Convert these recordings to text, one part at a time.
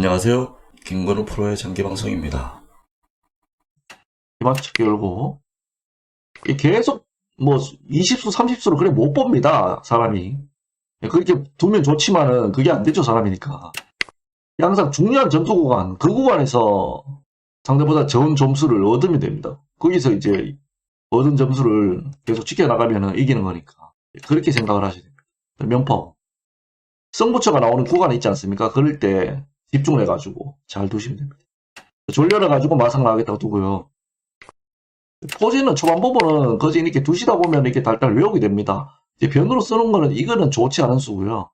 안녕하세요. 김건우 프로의 장기 방송입니다. 기마치기 열고. 이 계속 뭐 20수 30수를 그래 못 봅니다 사람이. 그렇게 두면 좋지만은 그게 안 되죠 사람이니까. 항상 중요한 전투 구간 그 구간에서 상대보다 적은 점수를 얻으면 됩니다. 거기서 이제 얻은 점수를 계속 지켜나가면 이기는 거니까. 그렇게 생각을 하셔야 됩니다. 명파워 승부처가 나오는 구간이 있지 않습니까? 그럴 때 집중을 해가지고 잘 두시면 됩니다 졸려라 가지고 마상 나가겠다고 두고요 포지는 초반 부분은 거진 이렇게 두시다 보면 이렇게 달달 외우게 됩니다. 이제 변으로 쓰는 거는 이거는 좋지 않은 수고요.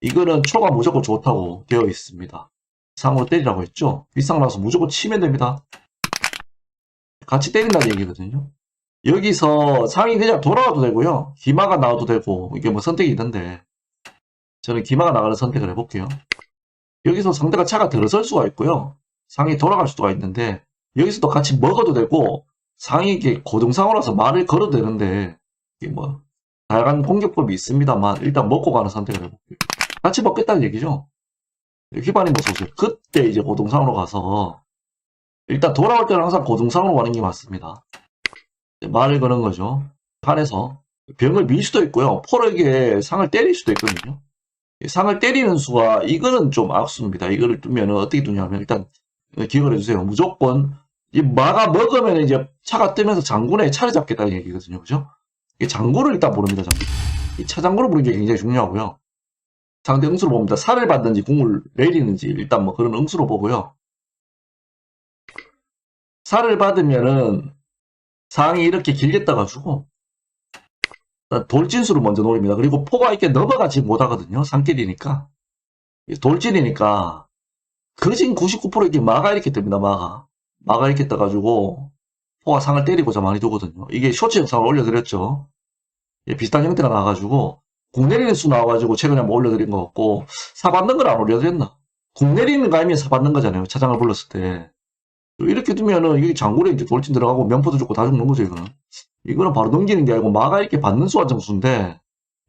이거는 초가 무조건 좋다고 되어 있습니다. 상으로 때리라고 했죠. 윗상 나서 무조건 치면 됩니다. 같이 때린다는 얘기거든요. 여기서 상이 그냥 돌아가도 되고요. 기마가 나와도 되고 이게 뭐 선택이 있는데 저는 기마가 나가는 선택을 해볼게요. 여기서 상대가 차가 들어설 수가 있고요. 상이 돌아갈 수가 있는데 여기서도 같이 먹어도 되고 상이 이게 고등상으로서 말을 걸어도 되는데 이게 뭐 다양한 공격법이 있습니다만 일단 먹고 가는 선택을 해볼게요. 같이 먹겠다는 얘기죠. 휘반이 뭐 소설 그때 이제 고등상으로 가서 일단 돌아올 때는 항상 고등상으로 가는 게 맞습니다. 말을 거는 거죠. 판에서 병을 밀 수도 있고요. 포르에게 상을 때릴 수도 있거든요. 상을 때리는 수가 이거는 좀 악수입니다. 이거를 두면 어떻게 두냐면 일단 기억을 해주세요. 무조건 이 마가 먹으면 이제 차가 뜨면서 장군의 차를 잡겠다는 얘기거든요. 그죠? 이 장군을 일단 모릅니다. 장군. 이 차장군을 보는 게 굉장히 중요하고요. 상대 응수로 봅니다. 살을 받는지 궁을 내리는지 일단 뭐 그런 응수로 보고요. 살을 받으면은 상이 이렇게 길게 떠가지고 돌진수를 먼저 노립니다. 그리고 포가 이렇게 넘어가지 못하거든요. 상길이니까. 돌진이니까 거진 99% 이렇게 마가 이렇게 뜹니다. 마가. 마가 이렇게 떠가지고 포가 상을 때리고자 많이 두거든요. 이게 쇼츠 영상을 올려드렸죠. 예, 비슷한 형태가 나와가지고 공 내리는 수 나와가지고 최근에 한번 올려드린 것 같고 사 받는 걸 안 올려드렸나? 공 내리는 거 아니면 사 받는 거잖아요. 차장을 불렀을 때. 이렇게 두면은 이게 장군에 이제 돌진 들어가고 면포도 죽고 다 죽는 거죠, 이거는. 이거는 바로 넘기는 게 아니고 마가 이렇게 받는 수와 점수인데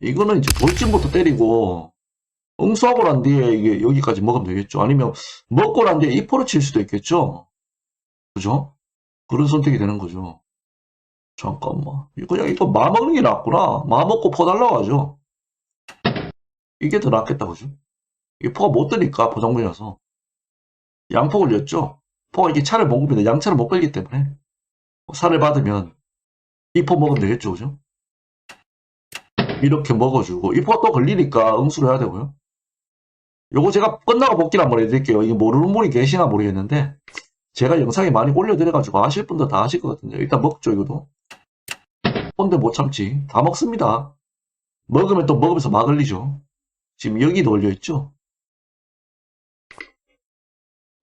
이거는 이제 돌진부터 때리고 응수하고 난 뒤에 이게 여기까지 먹으면 되겠죠. 아니면 먹고 난 뒤에 이포를 칠 수도 있겠죠. 그죠? 그런 선택이 되는 거죠. 잠깐만. 그냥 이거 마 먹는 게 낫구나. 마 먹고 포 달라고 하죠. 이게 더 낫겠다, 그죠? 이게 포가 못 뜨니까, 보정문이라서. 양포 걸렸죠? 포가 이렇게 차를 먹으면 양차를 못 걸기 때문에. 살을 받으면, 이포 먹으면 되겠죠, 그죠? 이렇게 먹어주고, 이 포가 또 걸리니까 응수를 해야 되고요. 요거 제가 끝나고 복기를 한번 해드릴게요. 이게 모르는 분이 계시나 모르겠는데, 제가 영상에 많이 올려드려가지고 아실 분들 다 아실 거거든요. 일단 먹죠, 이거도. 혼데 못 참지. 다 먹습니다. 먹으면 또 먹으면서 막 걸리죠. 지금 여기도 올려있죠.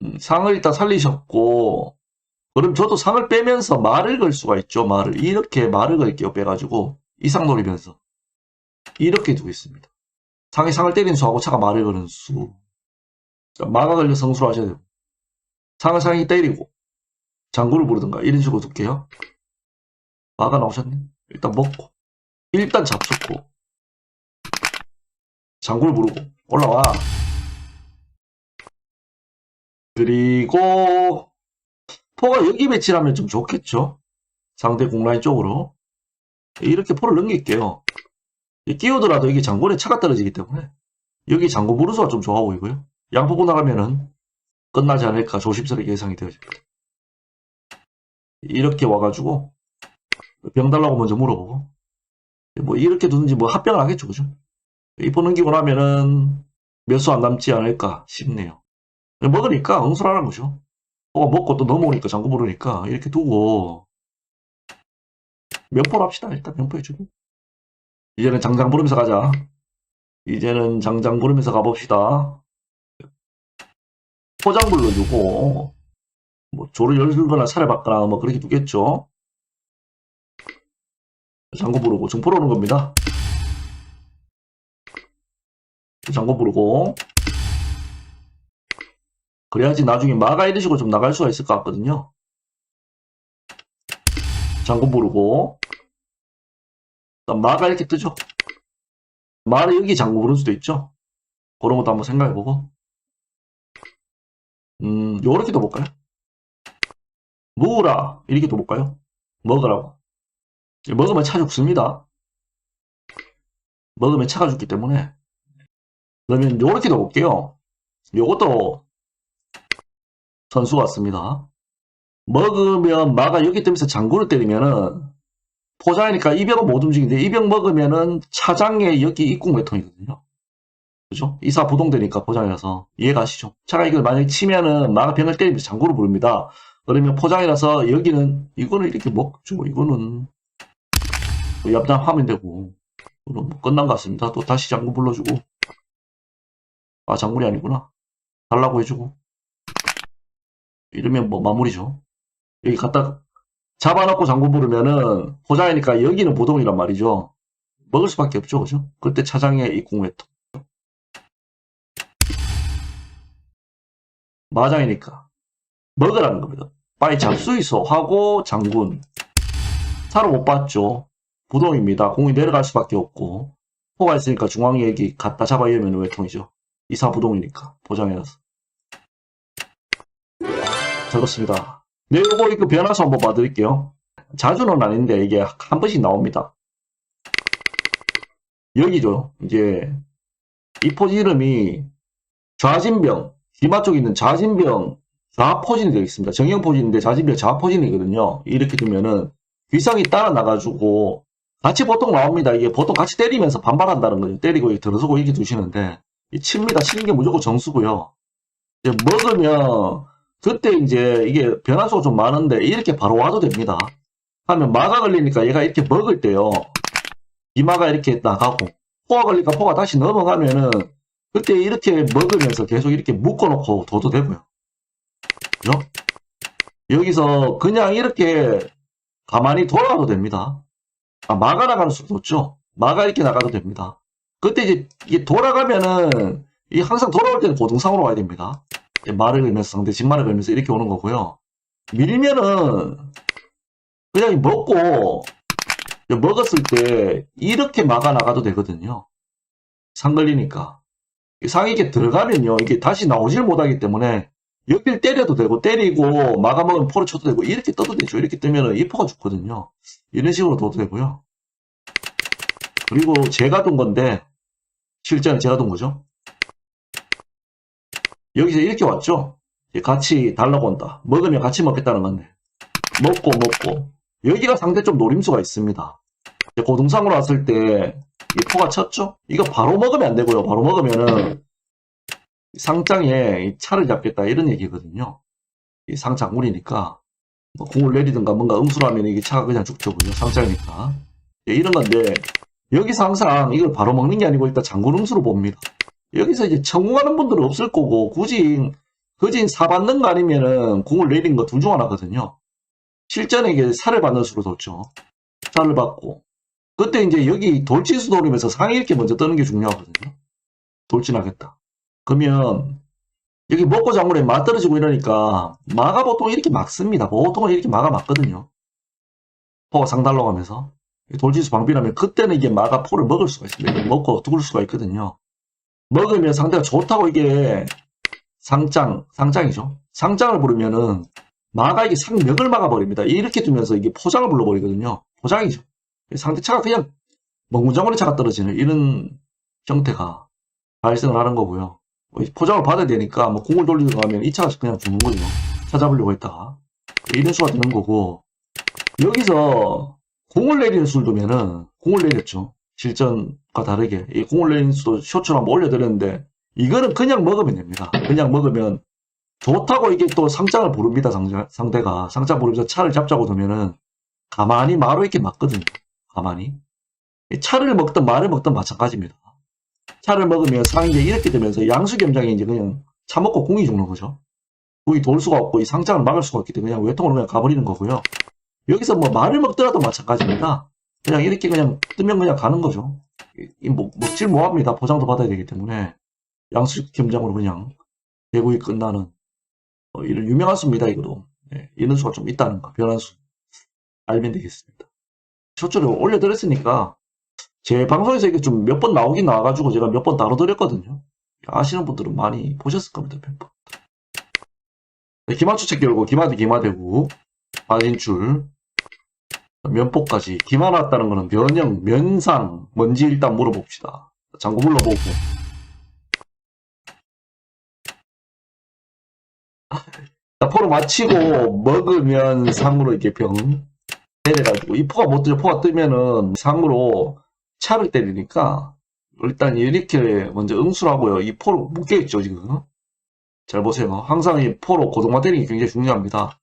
음, 상을 일단 살리셨고, 그럼 저도 상을 빼면서 말을 걸 수가 있죠, 말을. 이렇게 말을 걸게요, 빼가지고. 이상 노리면서. 이렇게 두고 있습니다. 상이 상을 때리는 수하고 차가 말을 거는 수. 마가 걸려 성수로 하셔야 돼요. 상을 상이 때리고 장구를 부르든가 이런 식으로 둘게요. 마가 나오셨네. 일단 먹고 일단 잡숫고 장구를 부르고 올라와. 그리고 포가 여기 배치하면 좀 좋겠죠. 상대 공라인 쪽으로 이렇게 포를 넘길게요. 끼우더라도 이게 장군에 차가 떨어지기 때문에 여기 장구 부르수가 좀 좋아 보이고요. 양포구 나가면은 끝나지 않을까 조심스럽게 예상이 되어집니다. 이렇게 와가지고 병 달라고 먼저 물어보고 뭐 이렇게 두든지 뭐 합병을 하겠죠 그죠? 이포 넘기고 나면은 몇 수 안 남지 않을까 싶네요. 먹으니까 응수하는 거죠. 어, 먹고 또 넘어오니까 장구 부르니까 이렇게 두고 면포를 합시다 일단 면포 해주고 이제는 장장 부르면서 가자. 이제는 장장 부르면서 가봅시다. 포장 불러주고 뭐 조를 열거나 차를 받거나 뭐 그렇게 두겠죠. 장고 부르고 증포로 오는 겁니다. 장고 부르고 그래야지 나중에 마가 이런 식으로 좀 나갈 수가 있을 것 같거든요. 장고 부르고 마가 이렇게 뜨죠. 마를 여기 장고 부를 수도 있죠. 그런 것도 한번 생각해보고 음, 요렇게도 볼까요? 먹으라. 이렇게도 볼까요? 먹으라고. 먹으면 차 죽습니다. 먹으면 차가 죽기 때문에. 그러면 요렇게도 볼게요. 요것도 선수 같습니다. 먹으면 마가 여기 때문에 장구를 때리면은 포장이니까 이병은 못 움직이는데 이병 먹으면은 차장에 여기 입국 외통이거든요. 그죠? 이사 부동되니까 포장이라서 이해가시죠? 차가 이걸 만약에 치면은 마가 병을 때리면서 장구를 부릅니다. 그러면 포장이라서 여기는 이거는 이렇게 먹죠. 이거는 뭐 얌얌하면 되고 이거는 뭐 끝난 것 같습니다. 또 다시 장구 불러주고 아 장군이 아니구나 달라고 해주고 이러면 뭐 마무리죠. 여기 갖다 잡아놓고 장군 부르면은 포장이니까 여기는 보동이란 말이죠. 먹을 수밖에 없죠, 그죠? 그때 차장의 외통 마장이니까 먹으라는 겁니다. 빨리 잡수 있어 하고 장군 사로 못 봤죠. 부동입니다. 공이 내려갈 수밖에 없고 포가 있으니까 중앙에 여기 갖다 잡아 이으면 외통이죠. 이사 부동이니까 보장해놔서 적었습니다. 네, 요거 이거 변화수 한번 봐드릴게요. 자주는 아닌데 이게 한 번씩 나옵니다. 여기죠. 이제 이 포지 이름이 좌진병, 기마 쪽에 있는 좌진병 좌포진이 되어 있습니다. 정형 포진인데 좌진병 좌포진이거든요. 이렇게 두면은 귀성이 따라 나가지고 같이 보통 나옵니다. 이게 보통 같이 때리면서 반발한다는 거죠. 때리고 이렇게 들어서고 이렇게 두시는데 이 칩니다. 치는 게 무조건 정수고요. 이제 먹으면 그때 이제 이게 변화수가 좀 많은데 이렇게 바로 와도 됩니다. 하면 마가 걸리니까 얘가 이렇게 먹을 때요. 이마가 이렇게 나가고 포가 걸리니까 포가 다시 넘어가면은 그때 이렇게 먹으면서 계속 이렇게 묶어놓고 둬도 되고요. 그죠? 여기서 그냥 이렇게 가만히 돌아가도 됩니다. 아, 마가 나가는 수도 없죠. 마가 이렇게 나가도 됩니다. 그때 이제 이게 돌아가면은 이 항상 돌아올 때는 고등상으로 와야 됩니다. 말을 걸면서 상대 진말을 걸면서 이렇게 오는 거고요. 밀면은 그냥 먹고 먹었을 때 이렇게 막아 나가도 되거든요. 상 걸리니까 상이 이렇게 들어가면요 이게 다시 나오질 못하기 때문에 옆길 때려도 되고 때리고 막아 먹으면 포를 쳐도 되고 이렇게 떠도 되죠. 이렇게 뜨면은 이 포가 죽거든요. 이런 식으로 둬도 되고요. 그리고 제가 둔 건데 실제는 제가 둔 거죠. 여기서 이렇게 왔죠? 같이 달라고 온다. 먹으면 같이 먹겠다는 건데. 먹고, 먹고. 여기가 상대 좀 노림수가 있습니다. 고등상으로 왔을 때, 이 포가 쳤죠? 이거 바로 먹으면 안 되고요. 바로 먹으면은, 상장에 이 차를 잡겠다, 이런 얘기거든요. 이 상장물이니까, 뭐 공을 내리든가 뭔가 음수로 하면 이게 차가 그냥 죽죠. 상장이니까. 예, 이런 건데, 여기서 항상 이걸 바로 먹는 게 아니고 일단 장군 음수로 봅니다. 여기서 이제 성공하는 분들은 없을 거고 굳이 거진 사 받는 거 아니면은 공을 내린 거 둘 중 하나거든요. 실전에 이게 살을 받는 수로 뒀죠. 살을 받고 그때 이제 여기 돌진수 노리면서 상위 이렇게 먼저 뜨는 게 중요하거든요. 돌진하겠다. 그러면 여기 먹고 장물에 마 떨어지고 이러니까 마가 보통 이렇게 막습니다. 보통은 이렇게 마가 막거든요. 포가 상달러 가면서 돌진수 방비라면 그때는 이게 마가 포를 먹을 수가 있습니다. 먹고 죽을 수가 있거든요. 먹으면 상대가 좋다고 이게 상장, 상장이죠. 상장을 부르면은 마가 이게 상맥을 막아버립니다. 이렇게 두면서 이게 포장을 불러버리거든요. 포장이죠. 상대 차가 그냥 멍구장으로 차가 떨어지는 이런 형태가 발생을 하는 거고요. 뭐 포장을 받아야 되니까 뭐 공을 돌리고 하면 이 차가 그냥 죽는 거죠. 찾아보려고 했다가 이런 수가 되는 거고 여기서 공을 내리는 수를 두면은 공을 내렸죠. 실전과 다르게 이 공을 내린 수도 쇼처럼 올려드렸는데 이거는 그냥 먹으면 됩니다. 그냥 먹으면 좋다고 이게 또 상장을 부릅니다. 상자, 상대가 상장 부르면서 차를 잡자고 두면은 가만히 마로 이렇게 맞거든요. 가만히 이 차를 먹든 말을 먹든 마찬가지입니다. 차를 먹으면 상이 이제 이렇게 되면서 양수겸장이 이제 그냥 차 먹고 공이 죽는 거죠. 공이 돌 수가 없고 이 상장을 막을 수가 없기 때문에 그냥 외통으로 그냥 가버리는 거고요. 여기서 뭐 말을 먹더라도 마찬가지입니다. 그냥 이렇게 그냥 뜨면 그냥 가는 거죠. 이, 이 먹, 먹질 뭐합니다. 보장도 받아야 되기 때문에 양수 겸장으로 그냥 대구이 끝나는 어, 이런 유명한 수입니다. 이거도 예, 이런 수가 좀 있다는 거 변환수 알면 되겠습니다. 쇼츠를 올려드렸으니까 제 방송에서 이게 좀 몇 번 나오긴 나와가지고 제가 몇 번 다뤄드렸거든요. 아시는 분들은 많이 보셨을 겁니다. 몇 번. 기마추 책 열고 기마대 기마대고 반인출 면포까지. 기마 나왔다는 거는 면역 면상 뭔지 일단 물어봅시다. 장구 불러보고 자, 포로 마치고 먹으면 상으로 이렇게 병 내려가지고 이 포가 못 뜨죠. 포가 뜨면은 상으로 차를 때리니까 일단 이렇게 먼저 응수하고요. 이 포로 묶여있죠 지금. 잘 보세요. 항상 이 포로 때리는 게 굉장히 중요합니다.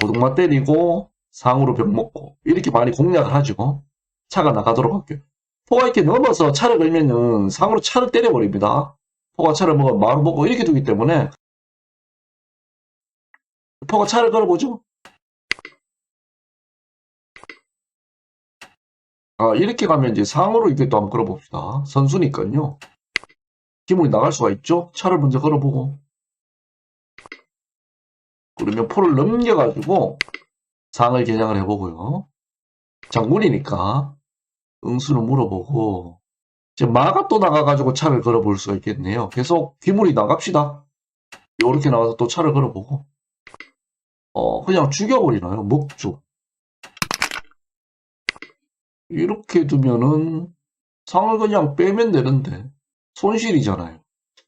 고동만 때리고 상으로 병 먹고 이렇게 많이 공략을 하죠. 차가 나가도록 할게요. 포가 이렇게 넘어서 차를 걸면은 상으로 차를 때려버립니다. 포가 차를 먹어 마루 먹고 이렇게 두기 때문에 포가 차를 걸어보죠. 아 이렇게 가면 이제 상으로 이렇게 또 한번 걸어봅시다. 선수니까요. 기분이 나갈 수가 있죠? 차를 먼저 걸어보고. 그러면 포를 넘겨가지고 상을 개장을 해보고요. 장군이니까 응수를 물어보고 이제 마가 또 나가가지고 차를 걸어볼 수가 있겠네요. 계속 귀물이 나갑시다. 요렇게 나와서 또 차를 걸어보고 어 그냥 죽여버리나요? 먹죠. 이렇게 두면은 상을 그냥 빼면 되는데 손실이잖아요.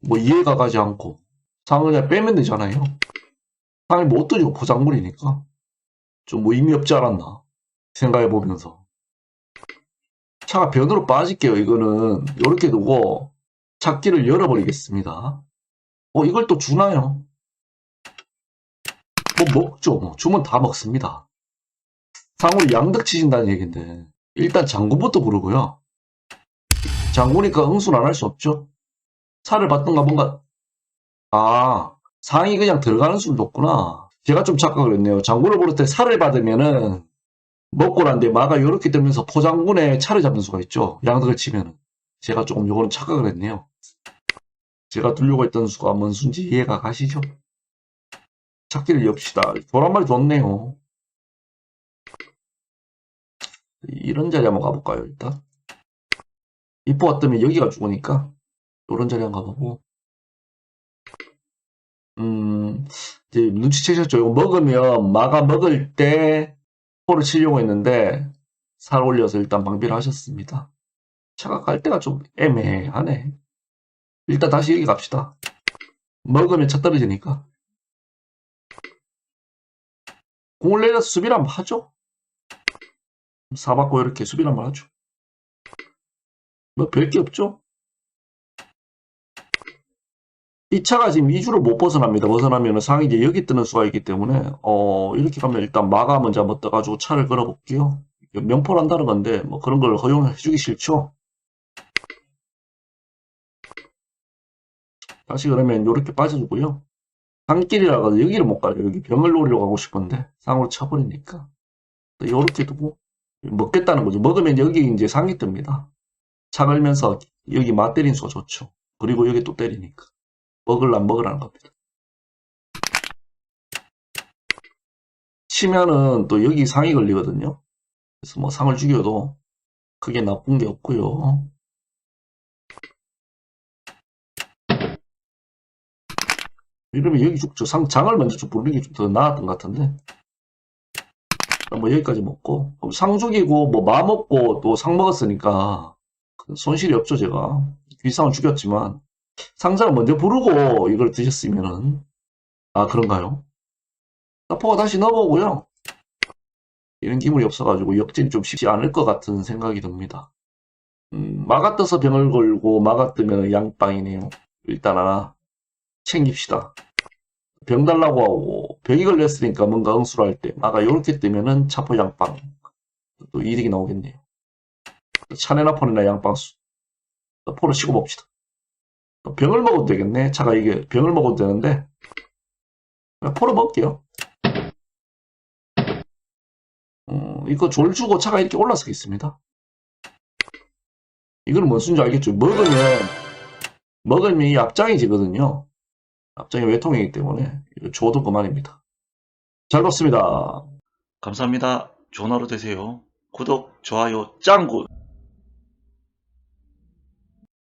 뭐 이해가 가지 않고 상을 그냥 빼면 되잖아요. 상을 못 뜨죠. 포장물이니까. 좀 뭐 의미 없지 않았나 생각해 보면서 차가 변으로 빠질게요. 이거는 이렇게 두고 찾기를 열어버리겠습니다. 어 이걸 또 주나요? 뭐 먹죠. 뭐 주면 다 먹습니다. 상으로 양득 치신다는 얘기인데 일단 장군부터 부르고요. 장군이니까 응수는 안 할 수 없죠. 차를 받던가 뭔가 아 상이 그냥 들어가는 수도 없구나. 제가 좀 착각을 했네요. 장군을 부를 때 살을 받으면은 먹고 난 뒤에 마가 이렇게 되면서 포장군에 차를 잡는 수가 있죠. 양득을 치면은 제가 조금 요거는 착각을 했네요. 제가 두려고 했던 수가 뭔 수인지 이해가 가시죠? 찾기를 엽시다. 도란말이 좋네요. 이런 자리 한번 가볼까요, 일단? 이포가 뜨면 여기가 죽으니까 요런 자리 한번 가보고 음 이제 눈치채셨죠? 이거 먹으면 마가 먹을 때 포를 치려고 했는데 살 올려서 일단 방비를 하셨습니다. 차가 갈 때가 좀 애매하네. 일단 다시 여기 갑시다. 먹으면 차 떨어지니까. 공을 내려서 수비를 한번 하죠. 사받고 이렇게 수비를 한번 하죠. 뭐 별게 없죠? 이 차가 지금 2주를 못 벗어납니다. 벗어나면 상이 이제 여기 뜨는 수가 있기 때문에 어 이렇게 가면 일단 마가 먼저 한번 떠가지고 차를 걸어볼게요. 명포란다는 건데 뭐 그런 걸 허용해주기 싫죠. 다시 그러면 이렇게 빠져주고요. 상길이라고 여기를 못 가요. 여기 병을 노리러 가고 싶은데 상으로 차버리니까 이렇게 두고 먹겠다는 거죠. 먹으면 여기 이제 상이 뜹니다. 차 걸면서 여기 맞 때린 수가 좋죠. 그리고 여기 또 때리니까. 먹을란 먹으라는 겁니다. 치면은 또 여기 상이 걸리거든요. 그래서 뭐 상을 죽여도 크게 나쁜 게 없고요. 이러면 여기 죽죠. 상, 장을 먼저 좀 부르는 게 좀 더 나았던 것 같은데. 뭐 여기까지 먹고 상 죽이고 뭐 마 먹고 또 상 먹었으니까 손실이 없죠 제가 귀상을 죽였지만 상자를 먼저 부르고 이걸 드셨으면은 아 그런가요? 사포가 다시 넣어보고요. 이런 기물이 없어가지고 역진 좀 쉽지 않을 것 같은 생각이 듭니다. 음, 마가 떠서 병을 걸고 마가 뜨면 양빵이네요. 일단 하나 챙깁시다. 병 달라고 하고 병이 걸렸으니까 뭔가 응수를 할 때 마가 이렇게 뜨면은 차포 양빵. 또 이득이 나오겠네요. 차내나 포내나 양빵수. 포를 치고 봅시다 병을 먹어도 되겠네 차가 이게 병을 먹어도 되는데 포를 먹을게요 음, 이거 졸 주고 차가 이렇게 올라서 있습니다 이거는 뭔 수인지 알겠죠 먹으면 먹으면 이 앞장이 지거든요 앞장이 외통이기 때문에 이거 줘도 그만입니다. 잘 봤습니다. 감사합니다. 좋은 하루 되세요. 구독, 좋아요, 짱구!